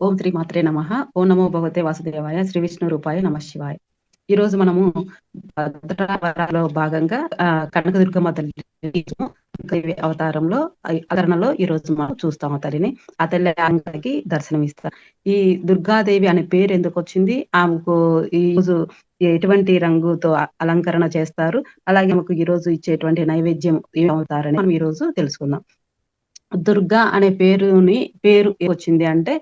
ఓం శ్రీ మాత్రే నమ. ఓం నమో భగవతే వాసుదేవాయ. శ్రీ విష్ణు రూపాయ నమ శివాయ. ఈ రోజు మనము భద్రావరాలో భాగంగా కనక కనకదుర్గమ్మ తల్లి అవతారంలో అవతరణలో ఈ రోజు మనం చూస్తాం ఆ తల్లిని. ఆ తల్లి అందరికి దర్శనం ఇస్తారు. ఈ దుర్గాదేవి అనే పేరు ఎందుకు వచ్చింది? ఆమెకు ఈ రోజు ఎటువంటి రంగుతో అలంకరణ చేస్తారు? అలాగే ఆమెకు ఈ రోజు ఇచ్చేటువంటి నైవేద్యం ఏమవుతారని అవుతారని మనం ఈ రోజు తెలుసుకుందాం. దుర్గా అనే పేరుని పేరు వచ్చింది అంటే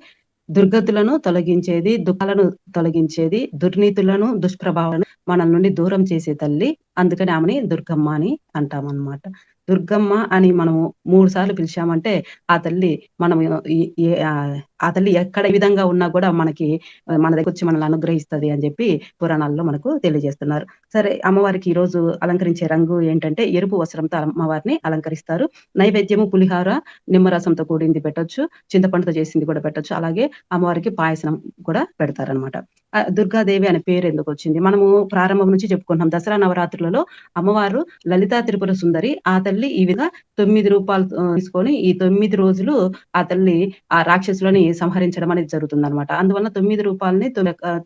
దుర్గతులను తొలగించేది దుఃఖాలను తొలగించేది దుర్నీతులను దుష్ప్రభావాలను మనల్ నుండి దూరం చేసే తల్లి. అందుకని ఆమెని దుర్గమ్మ అని అంటామన్నమాట. దుర్గమ్మ అని మనము మూడు సార్లు పిలిచామంటే ఆ తల్లి మనం ఆ తల్లి ఎక్కడ విధంగా ఉన్నా కూడా మనకి మన దగ్గర వచ్చి మనల్ని అనుగ్రహిస్తది అని చెప్పి పురాణాల్లో మనకు తెలియజేస్తున్నారు. సరే అమ్మవారికి ఈ రోజు అలంకరించే రంగు ఏంటంటే ఎరుపు వస్త్రంతో అమ్మవారిని అలంకరిస్తారు. నైవేద్యము పులిహార నిమ్మరసంతో కూడింది పెట్టొచ్చు చింతపండుతో చేసింది కూడా పెట్టొచ్చు. అలాగే అమ్మవారికి పాయసం కూడా పెడతారనమాట దుర్గాదేవి అనే పేరు ఎందుకు వచ్చింది? మనము ప్రారంభం నుంచి చెప్పుకుంటున్నాం. దసరా నవరాత్రులలో అమ్మవారు లలితా త్రిపుర సుందరి ఆ తల్లి ఈ విధంగా తొమ్మిది రూపాయలు తీసుకొని ఈ తొమ్మిది రోజులు ఆ తల్లి ఆ రాక్షసులని సంహరించడం అనేది జరుగుతుంది అనమాట అందువల్ల తొమ్మిది రూపాయలని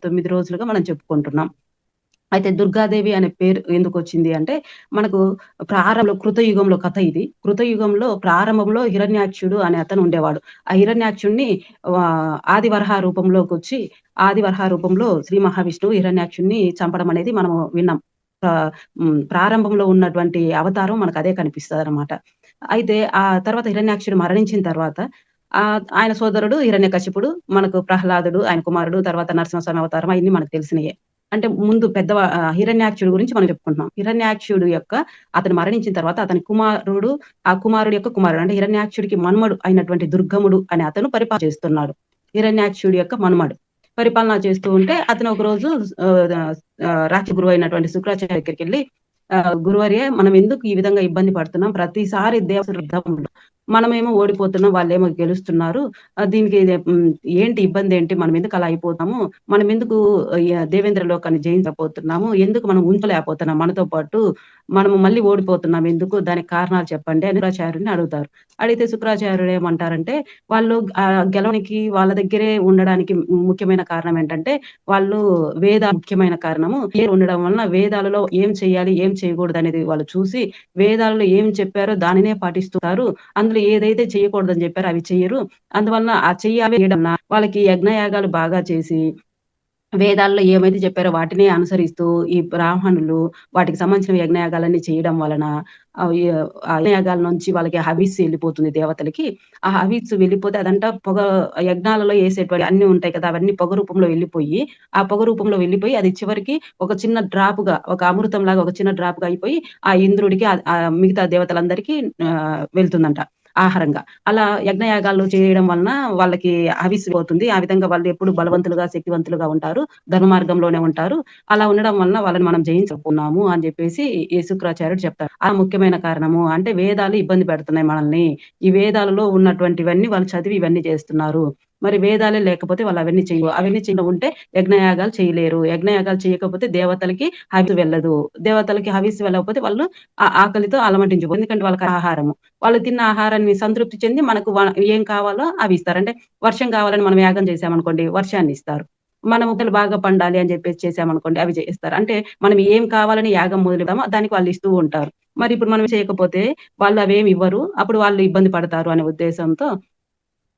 తొమ్మిది రోజులుగా మనం చెప్పుకుంటున్నాం. అయితే దుర్గాదేవి అనే పేరు ఎందుకు వచ్చింది అంటే మనకు ప్రారంభంలో కృతయుగంలో కథ ఇది. కృతయుగంలో ప్రారంభంలో హిరణ్యాక్షుడు అనే అతను ఉండేవాడు. ఆ హిరణ్యాక్షుడిని ఆదివరహ రూపంలోకి వచ్చి ఆదివరహ రూపంలో శ్రీ మహావిష్ణువు హిరణ్యాక్షుడిని చంపడం అనేది మనం విన్నాం. ప్రారంభంలో ఉన్నటువంటి అవతారం మనకు అదే కనిపిస్తుంది అనమాట అయితే ఆ తర్వాత హిరణ్యాక్షుడు మరణించిన తర్వాత ఆ ఆయన సోదరుడు హిరణ్యకశిపుడు మనకు ప్రహ్లాదుడు ఆయన కుమారుడు తర్వాత నరసింహస్వామి అవతారం అవన్నీ మనకు తెలిసినయే. అంటే ముందు పెద్ద హిరణ్యాక్షుడు గురించి మనం చెప్పుకుంటున్నాం. హిరణ్యాక్షుడు యొక్క అతను మరణించిన తర్వాత అతని కుమారుడు ఆ కుమారుడు యొక్క కుమారుడు అంటే హిరణ్యాక్షుడికి మన్మడు అయినటువంటి దుర్గముడు అనే అతను పరిపాలన చేస్తున్నాడు. హిరణ్యాక్షుడి యొక్క మన్మడు పరిపాలన చేస్తూ ఉంటే అతను ఒక రోజు రాక్ష గురువు అయినటువంటి శుక్రాచార్య దగ్గరికి వెళ్ళి ఆ, గురువర్యే మనం ఎందుకు ఈ విధంగా ఇబ్బంది పడుతున్నాం? ప్రతిసారి దేవతలు మనమేమో ఓడిపోతున్నాం వాళ్ళేమో గెలుస్తున్నారు. దీనికి ఏంటి ఇబ్బంది ఏంటి? మనం ఎందుకు అలా అయిపోతాము. మనం ఎందుకు దేవేంద్ర లోకాన్ని జయించకపోతున్నాము ఎందుకు మనం ఉంచలేకపోతున్నాం? మనతో పాటు మనము మళ్ళీ ఓడిపోతున్నాం. ఎందుకు? దానికి కారణాలు చెప్పండి అని శుక్రాచార్యుని అడుగుతారు. అడిగితే శుక్రాచార్యుడు ఏమంటారంటే వాళ్ళు ఆ గెలవనికి వాళ్ళ దగ్గరే ఉండడానికి ముఖ్యమైన కారణం ఏంటంటే వాళ్ళు వేద ముఖ్యమైన కారణము. ఏ ఉండడం వలన వేదాలలో ఏం చేయాలి ఏం చేయకూడదు అనేది వాళ్ళు చూసి వేదాలలో ఏం చెప్పారో దానినే పాటిస్తున్నారు అందులో ఏదైతే చేయకూడదని చెప్పారో అవి చెయ్యరు అందువలన ఆ చెయ్యాలి చేయడం వాళ్ళకి యజ్ఞయాగాలు బాగా చేసి వేదాల్లో ఏమైతే చెప్పారో వాటిని అనుసరిస్తూ ఈ బ్రాహ్మణులు వాటికి సంబంధించిన యజ్ఞయాగాలన్నీ చేయడం వలన యజ్ఞయాగాల నుంచి వాళ్ళకి హవిస్ వెళ్ళిపోతుంది దేవతలకి. ఆ హవిస్ వెళ్ళిపోతే అదంతా పొగ యజ్ఞాలలో వేసేటువంటి అన్ని ఉంటాయి కదా అవన్నీ పొగ రూపంలో వెళ్ళిపోయి ఆ పొగ రూపంలో వెళ్ళిపోయి అది చివరికి ఒక చిన్న డ్రాప్గా ఒక అమృతం లాగా ఒక చిన్న డ్రాప్గా అయిపోయి ఆ ఇంద్రుడికి ఆ- మిగతా దేవతలందరికీ వెళ్తుందంట. ఆహారంగా. అలా యజ్ఞయాగాలు చేయడం వలన వాళ్ళకి పోతుంది. ఆ విధంగా వాళ్ళు ఎప్పుడు బలవంతులుగా శక్తివంతులుగా ఉంటారు. ధర్మ మార్గంలోనే ఉంటారు. అలా ఉండడం వలన వాళ్ళని మనం జయించుకున్నాము అని చెప్పేసి యేసుక్రాచార్యుడు శుక్రాచార్యుడు చెప్తారు. ఆ ముఖ్యమైన కారణము అంటే వేదాలు ఇబ్బంది పెడుతున్నాయి మనల్ని. ఈ వేదాలలో ఉన్నటువంటివన్నీ వాళ్ళు చదివి ఇవన్నీ చేస్తున్నారు. మరి వేదాలే లేకపోతే వాళ్ళు అవన్నీ చేయవు అవన్నీ చేయడం ఉంటే యజ్ఞయాగాలు చేయలేరు. యజ్ఞయాగాలు చేయకపోతే దేవతలకి హవిస్ వెళ్ళదు. దేవతలకి హవిస్ వెళ్ళకపోతే వాళ్ళు ఆ ఆకలితో అలమటించు ఎందుకంటే వాళ్ళకి ఆహారము. వాళ్ళు తిన్న ఆహారాన్ని సంతృప్తి చెంది మనకు ఏం కావాలో అవి ఇస్తారు. అంటే వర్షం కావాలని మనం యాగం చేసామనుకోండి వర్షాన్ని ఇస్తారు. మన ముక్కలు బాగా పండాలి అని చెప్పేసి చేసామనుకోండి అవి చేస్తారు. అంటే మనం ఏం కావాలని యాగం మొదలుతామో దానికి వాళ్ళు ఇస్తూ ఉంటారు. మరి ఇప్పుడు మనం చేయకపోతే వాళ్ళు అవేమి ఇవ్వరు. అప్పుడు వాళ్ళు ఇబ్బంది పడతారు అనే ఉద్దేశంతో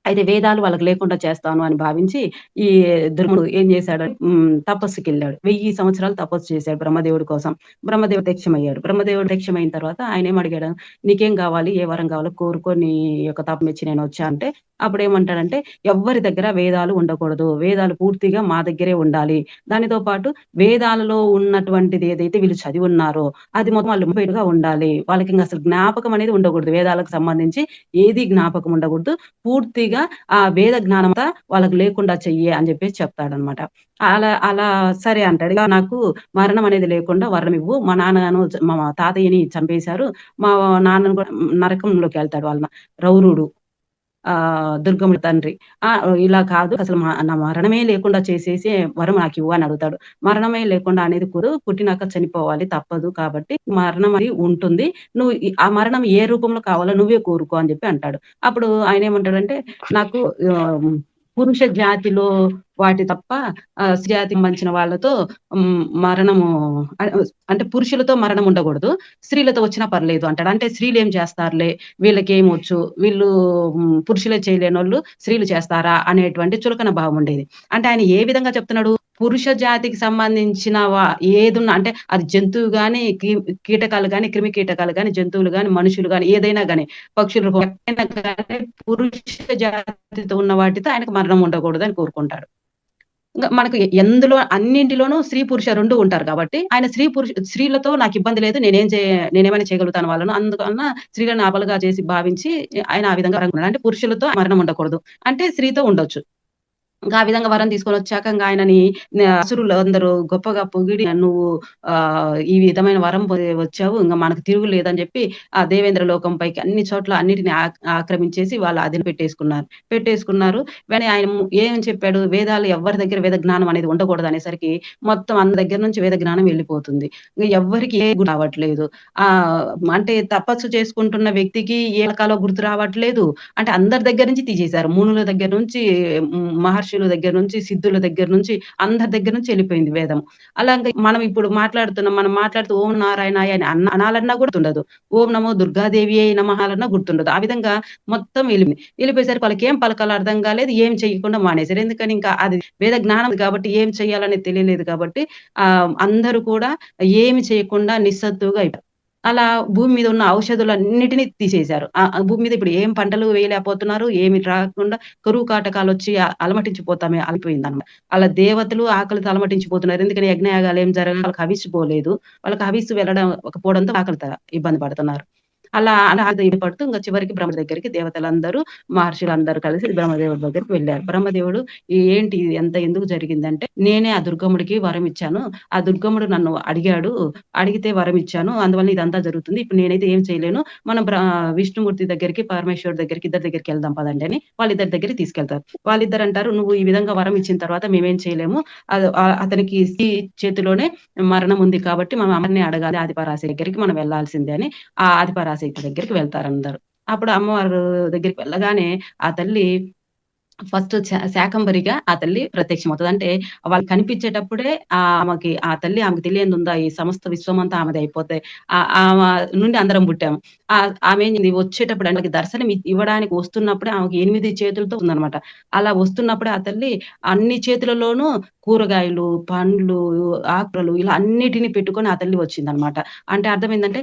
అయితే వేదాలు వాళ్ళకి లేకుండా చేస్తాను అని భావించి ఈ ధర్ముడు ఏం చేశాడు? తపస్సుకి వెళ్ళాడు. వెయ్యి సంవత్సరాలు తపస్సు చేశాడు బ్రహ్మదేవుడి కోసం. బ్రహ్మదేవుడు దక్షమయ్యాడు బ్రహ్మదేవుడు దక్షమైన తర్వాత ఆయన ఏం అడిగాడు? నీకేం కావాలి? ఏ వరం కావాలో? కోరుకో నీ యొక్క తపం మెచ్చి నేను వచ్చా అంటే అప్పుడు ఏమంటాడంటే ఎవ్వరి దగ్గర వేదాలు ఉండకూడదు. వేదాలు పూర్తిగా మా దగ్గరే ఉండాలి. దానితో పాటు వేదాలలో ఉన్నటువంటిది ఏదైతే వీళ్ళు చదివి ఉన్నారో అది మొత్తం వాళ్ళు పేరుగా ఉండాలి. వాళ్ళకి ఇంకా అసలు జ్ఞాపకం అనేది ఉండకూడదు. వేదాలకు సంబంధించి ఏది జ్ఞాపకం ఉండకూడదు. పూర్తిగా ఆ వేద జ్ఞానం అంతా వాళ్ళకి లేకుండా చెయ్యి అని చెప్పేసి చెప్తాడనమాట. అలా అలా సరే అంటాడు. ఇలా నాకు మరణం అనేది లేకుండా వరణం ఇవ్వు. మా నాన్నను మా తాతయ్యని చంపేశారు. మా నాన్నను కూడా నరకంలోకి వెళ్తాడు వాళ్ళ రౌరుడు. ఆ దుర్గముడి తండ్రి. ఆ ఇలా కాదు అసలు నా మరణమే లేకుండా చేసేసి వరం నాకు ఇవ్వు అని అడుగుతాడు. మరణమే లేకుండా అనేది కుదు పుట్టినాక చనిపోవాలి తప్పదు కాబట్టి మరణం అది ఉంటుంది. నువ్వు ఆ మరణం ఏ రూపంలో కావాలో నువ్వే కోరుకో అని చెప్పి అంటాడు. అప్పుడు ఆయన ఏమంటాడంటే నాకు పురుష జాతిలో వాటి తప్ప ఆ, స్త్రీ జాతికి వాళ్ళతో మరణము అంటే పురుషులతో మరణం ఉండకూడదు. స్త్రీలతో వచ్చినా పర్లేదు అంటాడు. అంటే స్త్రీలు ఏం చేస్తారులే? వీళ్ళకి ఏం వచ్చు? వీళ్ళు పురుషులే చేయలేని వాళ్ళు స్త్రీలు చేస్తారా? అనేటువంటి చులకన భావం ఉండేది. అంటే ఆయన ఏ విధంగా చెప్తున్నాడు? పురుష జాతికి సంబంధించిన ఏదున్నా అంటే అది జంతువు కానీ కీటకాలు కానీ క్రిమి కీటకాలు గాని జంతువులు కానీ మనుషులు కానీ ఏదైనా కానీ పక్షుల రూపం పురుష జాతితో ఉన్న వాటితో ఆయనకు మరణం ఉండకూడదు అని కోరుకుంటాడు మనకు ఎందులో అన్నింటిలోనూ స్త్రీ పురుష రెండు ఉంటారు కాబట్టి ఆయన స్త్రీ పురుష స్త్రీలతో నాకు ఇబ్బంది లేదు నేనేం చే నేనేమైనా చేయగలుగుతాను వాళ్ళను. అందువలన స్త్రీలను ఆపలుగా చేసి భావించి ఆయన ఆ విధంగా అంటే పురుషులతో మరణం ఉండకూడదు. అంటే స్త్రీతో ఉండొచ్చు. ఇంకా ఆ విధంగా వరం తీసుకొని వచ్చాక ఇంకా ఆయనని అసురులు అందరూ గొప్పగా పొగిడి నువ్వు ఆ ఈ విధమైన వరం వచ్చావు ఇంకా మనకు తిరుగు లేదని చెప్పి ఆ దేవేంద్ర లోకం పైకి అన్ని చోట్ల అన్నిటిని ఆక్రమించేసి వాళ్ళు అదిని పెట్టేసుకున్నారు. పెట్టేసుకున్నారు. వెంటనే ఆయన ఏం చెప్పాడు? వేదాలు ఎవరి దగ్గర వేద జ్ఞానం అనేది ఉండకూడదు అనేసరికి మొత్తం అందరి దగ్గర నుంచి వేద జ్ఞానం వెళ్ళిపోతుంది. ఇంకా ఎవ్వరికి ఏ గుర్తు రావట్లేదు. ఆ అంటే తపస్సు చేసుకుంటున్న వ్యక్తికి ఏ రకాలో గుర్తు రావట్లేదు. అంటే అందరి దగ్గర నుంచి తీసేశారు. మునుల దగ్గర నుంచి మహర్షి మహర్షుల దగ్గర నుంచి సిద్ధుల దగ్గర నుంచి అందరి దగ్గర నుంచి వెళ్ళిపోయింది వేదం. అలాగే మనం ఇప్పుడు మాట్లాడుతున్నాం మనం మాట్లాడుతూ ఓం నారాయణ అని అన్న అనాలన్నా కూడా ఉండదు ఓం నమో దుర్గాదేవి అయి నమహాలన్నా గుర్తుండదు. ఆ విధంగా మొత్తం వెళ్ళింది. వెళ్ళిపోయేసరికి వాళ్ళకి ఏం పలకాలు అర్థం కాలేదు ఏం చేయకుండా మానేశారు. ఎందుకని ఇంకా అది వేద జ్ఞానం కాబట్టి ఏం చేయాలనేది తెలియలేదు కాబట్టి ఆ అందరూ కూడా ఏమి చేయకుండా నిస్సత్తుగా అయిపోయారు. అలా భూమి మీద ఉన్న ఔషధులన్నిటినీ తీసేశారు. ఆ భూమి మీద ఇప్పుడు ఏం పంటలు వేయలేకపోతున్నారు ఏమి రాకుండా కరువు కాటకాలు వచ్చి అలమటించిపోతామే అయిపోయింది అనమాట అలా దేవతలు ఆకలితో అలమటించిపోతున్నారు. ఎందుకని యజ్ఞయాగాలు ఏం జరగాలి? వాళ్ళకి హవిస్సు వాళ్ళకి హవిస్సు వెళ్ళడం పోవడంతో ఆకలితో ఇబ్బంది పడుతున్నారు. అలా అలా పడుతూ ఇంకా చివరికి బ్రహ్మ దగ్గరికి దేవతలందరూ మహర్షులు అందరూ కలిసి బ్రహ్మదేవుడి దగ్గరికి వెళ్ళారు. బ్రహ్మదేవుడు ఏంటి ఇది? ఎంత ఎందుకు జరిగిందంటే నేనే ఆ దుర్గముడికి వరం ఇచ్చాను. ఆ దుర్గముడు నన్ను అడిగాడు. అడిగితే వరం ఇచ్చాను. అందువల్ల ఇదంతా జరుగుతుంది. ఇప్పుడు నేనైతే ఏం చేయలేను. మనం విష్ణుమూర్తి దగ్గరికి పరమేశ్వరుడు దగ్గరికి ఇద్దరి దగ్గరికి వెళ్దాం పదండి అని వాళ్ళిద్దరి దగ్గరికి తీసుకెళ్తారు. వాళ్ళిద్దరు అంటారు నువ్వు ఈ విధంగా వరం ఇచ్చిన తర్వాత మేమేం చేయలేము. అతనికి చేతిలోనే మరణం ఉంది కాబట్టి మనం అమ్మని అడగాలి. ఆదిపరాశి దగ్గరికి మనం వెళ్ళాల్సిందే అని ఆ ఆదిపరాశి దగ్గరికి వెళ్తారు అందరు అప్పుడు అమ్మవారు దగ్గరికి వెళ్ళగానే ఆ తల్లి ఫస్ట్ శాకంబరిగా ఆ తల్లి ప్రత్యక్షం అవుతుంది అంటే వాళ్ళు కనిపించేటప్పుడే ఆ ఆమెకి ఆ తల్లి ఆమెకి తెలియదు ఉందా ఈ సమస్త విశ్వం అంతా ఆమెది అయిపోతే? ఆ ఆమె నుండి అందరం పుట్టాము. ఆ ఆమె వచ్చేటప్పుడు అంటే దర్శనం ఇవ్వడానికి వస్తున్నప్పుడే ఆమెకి ఎనిమిది చేతులతో ఉందన్నమాట. అలా వస్తున్నప్పుడే ఆ తల్లి అన్ని చేతులలోనూ కూరగాయలు పండ్లు ఆకులు ఇలా అన్నిటిని పెట్టుకొని ఆ తల్లి వచ్చింది అనమాట అంటే అర్థం ఏంటంటే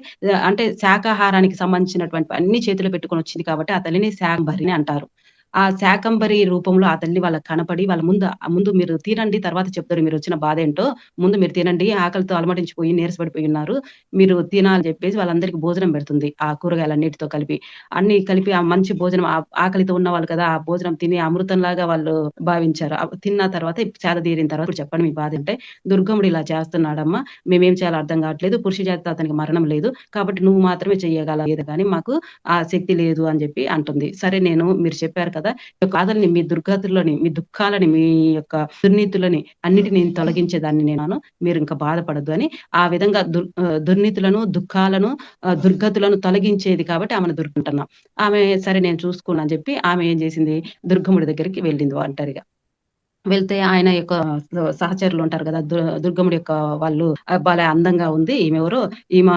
అంటే శాకాహారానికి సంబంధించినటువంటి అన్ని చేతులు పెట్టుకొని వచ్చింది కాబట్టి ఆ తల్లిని శాకంబరిని అంటారు. ఆ శాకంబరి రూపంలో ఆ తల్లి వాళ్ళకి కనపడి వాళ్ళ ముందు ముందు మీరు తినండి తర్వాత చెప్తారు మీరు వచ్చిన బాధ ఏంటో ముందు మీరు తినండి ఆకలితో అలమటించిపోయి నీరసపడిపోయి ఉన్నారు మీరు తినాలని చెప్పేసి వాళ్ళందరికీ భోజనం పెడుతుంది ఆ కూరగాయలన్నిటితో కలిపి. అన్ని కలిపి ఆ మంచి భోజనం ఆ ఆకలితో ఉన్న వాళ్ళు కదా ఆ భోజనం తిని అమృతంలాగా వాళ్ళు భావించారు. తిన్న తర్వాత చేత తీరిన తర్వాత ఇప్పుడు చెప్పండి మీ బాధ అంటే దుర్గముడు ఇలా చేస్తున్నాడమ్మా మేమేం చేయాలో అర్థం కావట్లేదు పురుష జాతి అతనికి మరణం లేదు కాబట్టి నువ్వు మాత్రమే చెయ్యగలదు కానీ మాకు ఆ శక్తి లేదు అని చెప్పి అంటుంది. సరే నేను మీరు చెప్పారు కదా? ఈ యొక్క బాధల్ని మీ దుర్గతులని మీ దుఃఖాలని మీ యొక్క దుర్నీతులని అన్నిటిని నేను తొలగించేదాన్ని నేను మీరు ఇంకా బాధపడద్దు అని ఆ విధంగా దుర్ దుర్నీతులను దుఃఖాలను దుర్గతులను తొలగించేది కాబట్టి ఆమెను దుర్గుంటున్నాం ఆమె సరే నేను చూసుకున్నా చెప్పి ఆమె ఏం చేసింది? దుర్గముడి దగ్గరికి వెళ్ళింది ఒంటరిగా వెళ్తే ఆయన యొక్క సహచరులు ఉంటారు కదా దు- దుర్గముడి యొక్క వాళ్ళు "ఆ, భలే అందంగా ఉంది ఈమె ఎవరో ఈమె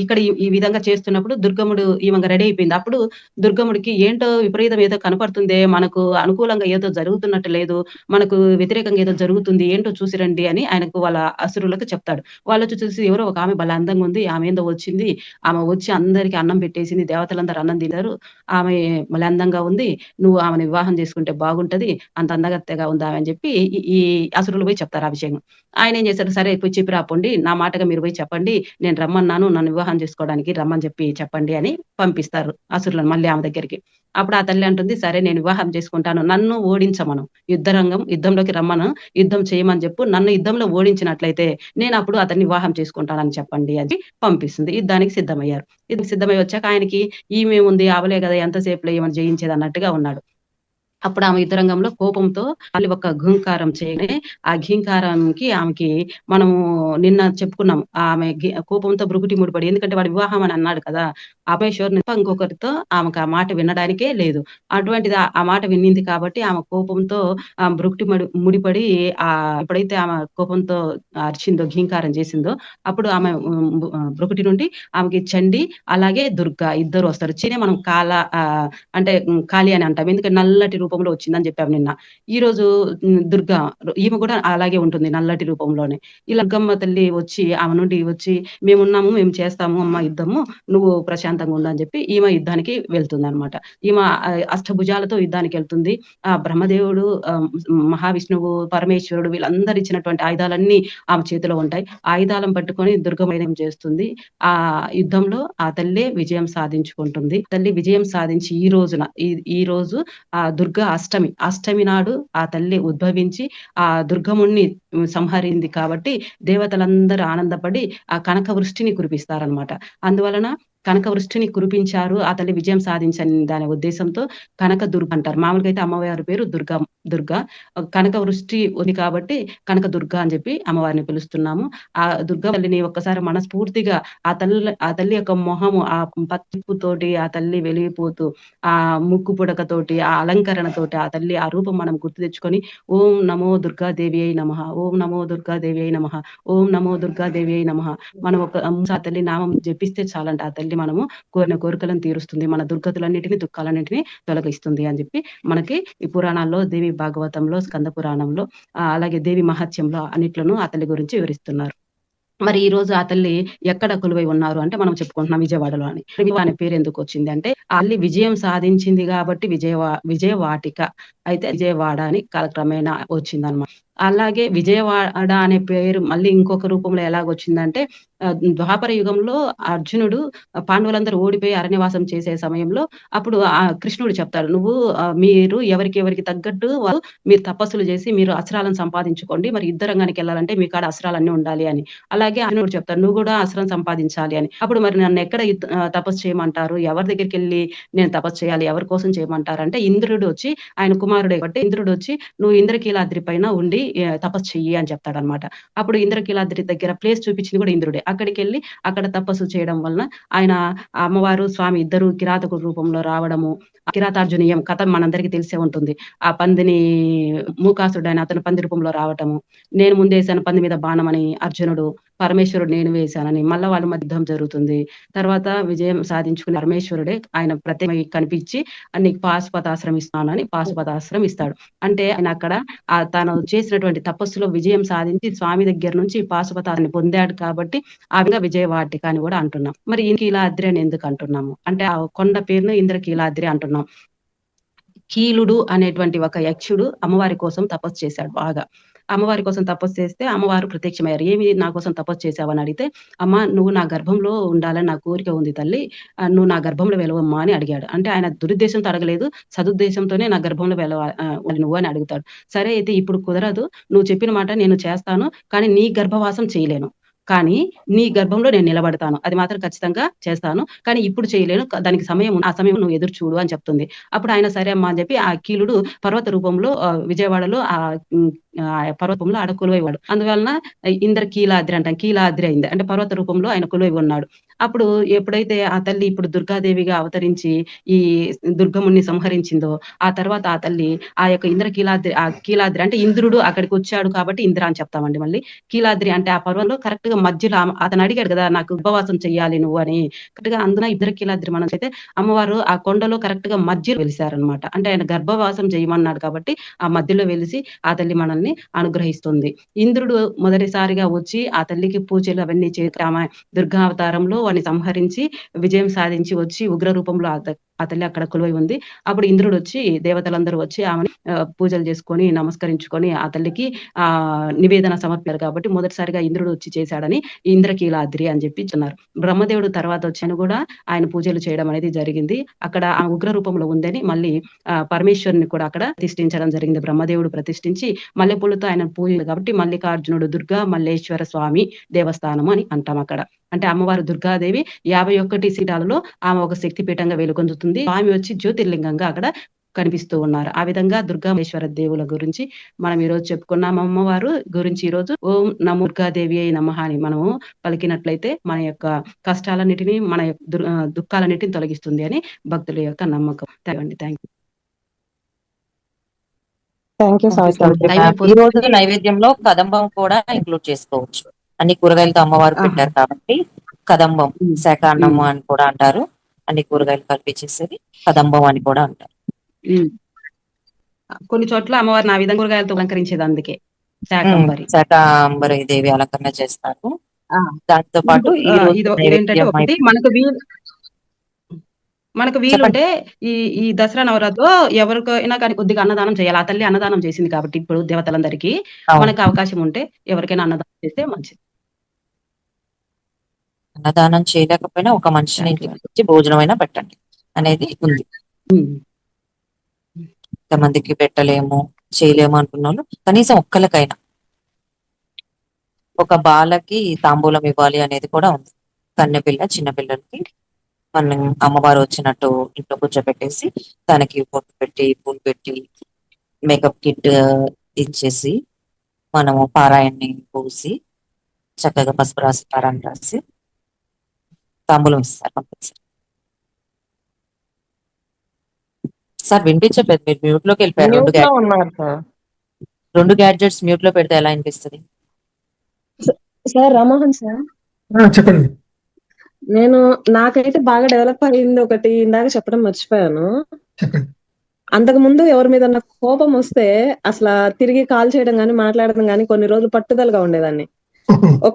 ఇక్కడ ఈ- విధంగా చేస్తున్నప్పుడు దుర్గముడు ఈమె రెడీ అయిపోయింది. అప్పుడు దుర్గముడికి ఏంటో విపరీతం ఏదో కనపడుతుందే మనకు అనుకూలంగా ఏదో జరుగుతున్నట్టు లేదు మనకు వ్యతిరేకంగా ఏదో జరుగుతుంది ఏంటో చూసిరండి అని ఆయనకు వాళ్ళ అసురులకు చెప్తాడు. వాళ్ళు వచ్చి చూసి ఎవరో ఒక ఆమె భలే అందంగా ఉంది ఆమె ఏందో వచ్చింది ఆమె వచ్చి అందరికి అన్నం పెట్టేసింది దేవతలందరూ అన్నం తిన్నారు ఆమె భలే అందంగా ఉంది నువ్వు ఆమెను వివాహం చేసుకుంటే బాగుంటది అంత అందగత్తగా ఉంది అని చెప్పి ఈ- అసురులు పోయి చెప్తారు అభిషేకం ఆయన ఏం చేశారు? సరే పోయి చెప్పి రాపండి నా మాటగా మీరు పోయి చెప్పండి నేను రమ్మన్నాను నన్ను వివాహం చేసుకోవడానికి రమ్మని చెప్పి చెప్పండి అని పంపిస్తారు అసురులను మళ్ళీ ఆమె దగ్గరికి. అప్పుడు ఆ తల్లి అంటుంది సరే నేను వివాహం చేసుకుంటాను నన్ను ఓడించమను. యుద్ధరంగం యుద్ధంలోకి రమ్మను యుద్ధం చేయమని చెప్పు నన్ను యుద్ధంలో ఓడించినట్లయితే నేను అప్పుడు అతన్ని వివాహం చేసుకుంటానని చెప్పండి అని పంపిస్తుంది. యుద్ధానికి సిద్ధమయ్యారు. ఇది సిద్ధమై వచ్చాక ఆయనకి ఈమె ఉంది ఆవలే కదా ఎంతసేపులో ఏమని జయించేది? అన్నట్టుగా ఉన్నాడు. అప్పుడు ఆమె యుద్ధరంగంలో కోపంతో మళ్ళీ ఒక ఘుంకారం చేయగానే ఆ ఘీంకారంకి ఆమెకి మనము నిన్న చెప్పుకున్నాం ఆమె కోపంతో బ్రుకుటి ముడిపడి ఎందుకంటే వాడు వివాహం అని అన్నాడు కదా అపేశ్వర్ ఇంకొకరితో ఆమెకు ఆ మాట వినడానికే లేదు. అటువంటిది ఆ- మాట విన్నింది కాబట్టి ఆమె కోపంతో ఆ బ్రుకుటి ముడి ముడిపడి ఆ ఎప్పుడైతే ఆమె కోపంతో అరిచిందో ఘీంకారం చేసిందో అప్పుడు ఆమె ఉమ్, బ్రుకుటి నుండి ఆమెకి చండి అలాగే దుర్గా ఇద్దరు వస్తారు. చీనే మనం కాల అంటే కాళీ అని అంటాం. ఎందుకంటే నల్లటి రూపంలో వచ్చిందని చెప్పాము నిన్న. ఈ రోజు దుర్గా ఈమె కూడా అలాగే ఉంటుంది నల్లటి రూపంలోనే. ఈ దుర్గమ్మ తల్లి వచ్చి ఆమె నుండి వచ్చి మేమున్నాము మేము చేస్తాము అమ్మ యుద్ధము నువ్వు ప్రశాంతంగా ఉందని చెప్పి ఈమె యుద్ధానికి వెళ్తుంది అనమాట ఈమె అష్టభుజాలతో యుద్ధానికి వెళ్తుంది. ఆ బ్రహ్మదేవుడు మహావిష్ణువు పరమేశ్వరుడు వీళ్ళందరూ ఇచ్చినటువంటి ఆయుధాలన్నీ ఆమె చేతిలో ఉంటాయి. ఆయుధాలను పట్టుకొని దుర్గమైనం చేస్తుంది. ఆ యుద్ధంలో ఆ తల్లి విజయం సాధించుకుంటుంది. తల్లి విజయం సాధించి ఈ రోజున ఈ ఈ రోజు ఆ దుర్గ అష్టమి అష్టమి నాడు ఆ తల్లి ఉద్భవించి ఆ దుర్గముణ్ణి సంహరింది కాబట్టి దేవతలందరూ ఆనందపడి ఆ కనక వృష్టిని కురిపిస్తారనమాట అందువలన కనక వృష్టిని కురిపించారు ఆ తల్లి విజయం సాధించని దాని ఉద్దేశంతో కనక దుర్గ అంటారు. మామూలుగా అయితే అమ్మవారి పేరు దుర్గా దుర్గా. కనక వృష్టి ఉంది కాబట్టి కనక దుర్గా అని చెప్పి అమ్మవారిని పిలుస్తున్నాము. ఆ దుర్గా తల్లిని ఒక్కసారి మనస్ఫూర్తిగా ఆ తల్లి ఆ తల్లి యొక్క మొహము ఆ పచ్చిపుతోటి ఆ తల్లి వెలిగిపోతూ ఆ ముక్కు పుడకతోటి ఆ అలంకరణతోటి ఆ తల్లి ఆ రూపం మనం గుర్తు తెచ్చుకొని ఓం నమో దుర్గాదేవి అయి నమ ఓం నమో దుర్గాదేవి అయి నమ ఓం నమో దుర్గాదేవి అయి నమ. మనం ఒక ఆ తల్లి నామం జపిస్తే చాలంట. ఆ తల్లి మనము కోరిన కోరికలను తీరుస్తుంది. మన దుర్గతులన్నిటిని దుఃఖాలన్నింటినీ తొలగిస్తుంది అని చెప్పి మనకి ఈ పురాణాల్లో దేవి భాగవతంలో స్కంద పురాణంలో అలాగే దేవి మహత్యంలో అన్నిట్లను ఆ తల్లి గురించి వివరిస్తున్నారు. మరి ఈ రోజు ఆ తల్లి ఎక్కడ కొలువై ఉన్నారు అంటే మనం చెప్పుకుంటున్నాం విజయవాడలో అని. అనే పేరు ఎందుకు వచ్చింది అంటే అల్లి విజయం సాధించింది కాబట్టి విజయవా విజయవాటిక అయితే విజయవాడ అని కాలక్రమేణా వచ్చిందనమాట. అలాగే విజయవాడ అనే పేరు మళ్ళీ ఇంకొక రూపంలో ఎలాగొచ్చిందంటే ద్వాపర యుగంలో అర్జునుడు పాండవులందరూ ఓడిపోయి అరణ్యవాసం చేసే సమయంలో అప్పుడు ఆ కృష్ణుడు చెప్తాడు నువ్వు మీరు ఎవరికి ఎవరికి తగ్గట్టు మీరు తపస్సులు చేసి మీరు అస్త్రాలను సంపాదించుకోండి మరి యుద్ధ రంగానికి వెళ్ళాలంటే మీ కాడ అస్త్రాలన్నీ ఉండాలి అని. అలాగే అర్జునుడు చెప్తాడు నువ్వు కూడా అస్త్రం సంపాదించాలి అని. అప్పుడు మరి నన్ను ఎక్కడ తపస్సు చేయమంటారు? ఎవరి దగ్గరికి వెళ్ళి నేను తపస్సు చేయాలి? ఎవరి కోసం చేయమంటారు? అంటే ఇంద్రుడు వచ్చి ఆయన కుమారుడే కాబట్టి ఇంద్రుడు వచ్చి నువ్వు ఇంద్రకీలాద్రి పైన ఉండి తపస్సు చెయ్యి అని చెప్తాడనమాట. అప్పుడు ఇంద్రకీలాద్రి దగ్గర ప్లేస్ చూపించింది కూడా ఇంద్రుడే. అక్కడికి వెళ్ళి అక్కడ తపస్సు చేయడం వలన ఆయన అమ్మవారు స్వామి ఇద్దరు కిరాతకుడు రూపంలో రావడము కిరాతార్జునీయం కథ మనందరికీ తెలిసే ఉంటుంది. ఆ పందిని మూకాసుడు అని అతను పంది రూపంలో రావటము నేను ముందేశాను పంది మీద బాణమని అర్జునుడు పరమేశ్వరుడు నేను వేశానని మళ్ళా వాళ్ళ మధ్య యుద్ధం జరుగుతుంది. తర్వాత విజయం సాధించుకుని పరమేశ్వరుడే ఆయన ప్రత్యేక కనిపించి నీకు పాశుపతాశ్రం ఇస్తాను అని పాశుపతాశ్రం అంటే ఆయన అక్కడ తను చేసిన చేసినటువంటి తపస్సులో విజయం సాధించి స్వామి దగ్గర నుంచి పాశుపతాన్ని పొందాడు కాబట్టి ఆ విధంగా విజయవాటిక అని కూడా అంటున్నాం. మరి ఇంద్రకీలాద్రి అని ఎందుకు అంటున్నాము? అంటే ఆ కొండ పేరును ఇంద్రకీలాద్రి అంటున్నాం. కీలుడు అనేటువంటి ఒక యక్షుడు అమ్మవారి కోసం తపస్సు చేశాడు బాగా. అమ్మవారి కోసం తపస్సు చేస్తే అమ్మవారు ప్రత్యక్షమయ్యారు. ఏమి నా కోసం తపస్సు చేశావని అడిగితే అమ్మ నువ్వు నా గర్భంలో ఉండాలని నా కోరిక ఉంది తల్లి. ఆ, నువ్వు నా గర్భంలో వెలవమ్మా అని అడిగాడు. అంటే ఆయన దురుద్దేశంతో అడగలేదు. సదుద్దేశంతోనే నా గర్భంలో వెలవ నువ్వు అని అడుగుతాడు. సరే అయితే ఇప్పుడు కుదరదు. నువ్వు చెప్పిన మాట నేను చేస్తాను కానీ నీ గర్భవాసం చేయలేను. కానీ నీ గర్భంలో నేను నిలబడతాను. అది మాత్రం ఖచ్చితంగా చేస్తాను. కానీ ఇప్పుడు చేయలేను. దానికి సమయం ఆ సమయం నువ్వు ఎదురు చూడు అని చెప్తుంది. అప్పుడు ఆయన సరే అమ్మా అని చెప్పి ఆ కీలుడు పర్వత రూపంలో ఆ, విజయవాడలో ఆ పర్వతంలో ఆడ కొలువైవాడు అందువలన ఇంద్ర కీలాద్రి అంటాం. కీలాద్రి అయింది. అంటే పర్వత రూపంలో ఆయన కొలువై ఉన్నాడు. అప్పుడు ఎప్పుడైతే ఆ తల్లి ఇప్పుడు దుర్గాదేవిగా అవతరించి ఈ దుర్గముని సంహరించిందో ఆ తర్వాత ఆ తల్లి ఆ యొక్క ఇంద్ర కీలాద్రి ఆ కీలాద్రి అంటే ఇంద్రుడు అక్కడికి వచ్చాడు కాబట్టి ఇంద్ర అని చెప్తామండి మళ్ళీ. కీలాద్రి అంటే ఆ పర్వంలో కరెక్ట్గా మధ్యలో అతను అడిగాడు కదా నాకు ఉపవాసం చెయ్యాలి నువ్వు అని. కరెక్ట్గా అందున ఇద్దరు కీలాద్రి మనం అయితే అమ్మవారు ఆ కొండలో కరెక్ట్గా మధ్యలో వెలిసారనమాట అంటే ఆయన గర్భవాసం చేయమన్నాడు కాబట్టి ఆ మధ్యలో వెలిసి ఆ తల్లి మనల్ని అనుగ్రహిస్తుంది. ఇంద్రుడు మొదటిసారిగా వచ్చి ఆ తల్లికి పూజలు అవన్నీ చేసి ఆమె దుర్గా అవతారంలో వాడిని సంహరించి విజయం సాధించి వచ్చి ఉగ్ర రూపంలో ఆ తల్లి అక్కడ కొలువై ఉంది. అప్పుడు ఇంద్రుడు వచ్చి దేవతలందరూ వచ్చి ఆమెని పూజలు చేసుకొని నమస్కరించుకొని ఆ తల్లికి ఆ నివేదన సమర్పారు కాబట్టి మొదటిసారిగా ఇంద్రుడు వచ్చి చేశాడని ఇంద్రకీలాద్రి అని చెప్పి చెన్నారు బ్రహ్మదేవుడు తర్వాత వచ్చాను కూడా ఆయన పూజలు చేయడం అనేది జరిగింది. అక్కడ ఆ ఉగ్ర రూపంలో ఉందని మళ్ళీ ఆ పరమేశ్వరుని కూడా అక్కడ ప్రతిష్ఠించడం జరిగింది. బ్రహ్మదేవుడు ప్రతిష్ఠించి మల్లెపూలతో ఆయన పూజలు కాబట్టి మల్లికార్జునుడు దుర్గా మల్లేశ్వర స్వామి దేవస్థానము అని అంటాం అక్కడ. అంటే అమ్మవారు దుర్గాదేవి యాభై ఒక్కటి సీటాలలో ఆమె ఒక శక్తి పీఠంగా వెలుగొందుతుంది స్వామి వచ్చి జ్యోతిర్లింగంగా అక్కడ కనిపిస్తూ ఉన్నారు. ఆ విధంగా దుర్గామేశ్వర దేవుల గురించి మనం ఈ రోజు చెప్పుకున్నాం అమ్మవారు గురించి ఈ రోజు ఓం నమో దుర్గాదేవి అయి నమః అని మనము పలికినట్లయితే మన యొక్క కష్టాలన్నిటిని మన యొక్క దుఃఖాలన్నిటిని తొలగిస్తుంది అని భక్తుల యొక్క నమ్మకం. Thank thank thank you. ఈ రోజు నైవేద్యంలో కదంబం కూడా ఇంక్లూడ్ చేసుకోవచ్చు. అన్ని కూరగాయలతో అమ్మవారు. పెట్టారు కాబట్టి కదంబం ఉమ్. అని కూడా అంటారు. అన్ని కూరగాయలు కల్పించేసేది. కదంబం అని కూడా అంటారు. కొన్ని చోట్ల అమ్మవారిని ఆ విధంగా కూరగాయలతో అలంకరించేది అందుకే. శాకంబరి. దేవి అలంకరణ చేస్తారు. దాంతో పాటు మనకు వీలు మనకు వీలుంటే ఈ ఈ దసరా నవరాత్రిలో ఎవరికైనా కానీ కొద్దిగా అన్నదానం చేయాలి. ఆ తల్లి అన్నదానం చేసింది కాబట్టి ఇప్పుడు దేవతలందరికీ. మనకు అవకాశం ఉంటే ఎవరికైనా అన్నదానం చేస్తే మంచిది. అన్నదానం చేయలేకపోయినా ఒక మనిషిని. ఇంటికి వచ్చి భోజనం అయినా పెట్టండి అనేది ఉంది ఉమ్. ఎంతమందికి పెట్టలేము చేయలేము అనుకున్న వాళ్ళు కనీసం ఒక్కరికైనా ఒక బాలకి తాంబూలం ఇవ్వాలి అనేది కూడా ఉంది కన్నెపిల్ల చిన్న పిల్లలకి మనం అమ్మవారు వచ్చినట్టు ఇంట్లో కూర్చోబెట్టేసి తనకి పొట్టు పెట్టి పూలు పెట్టి మేకప్ కిట్ ఇచ్చేసి మనము పారాయణని పూసి చక్కగా పసుపు రాసి పారాయణ రాసి తాంబూలం ఇస్తారు కంపల్సరీ. సార్ వినిపించట్లేదు. మీరు మ్యూట్లోకి వెళ్ళిపోయారు. రెండు మ్యూట్లో గ్యాడ్- ఉన్నారు సార్. రెండు గ్యాడ్జెట్స్ మ్యూట్లో పెడితే ఎలా అనిపిస్తుంది? Sir Ramohan sir. ఆ, చెప్పండి. నేను నాకైతే బాగా డెవలప్ అయింది ఒకటి ఇందాక చెప్పడం మర్చిపోయాను. అంతకు ముందు ఎవరి మీద కోపం వస్తే అసలు తిరిగి కాల్ చేయడం గానీ మాట్లాడడం గానీ కొన్ని రోజులు పట్టుదలగా ఉండేదాన్ని. ఒక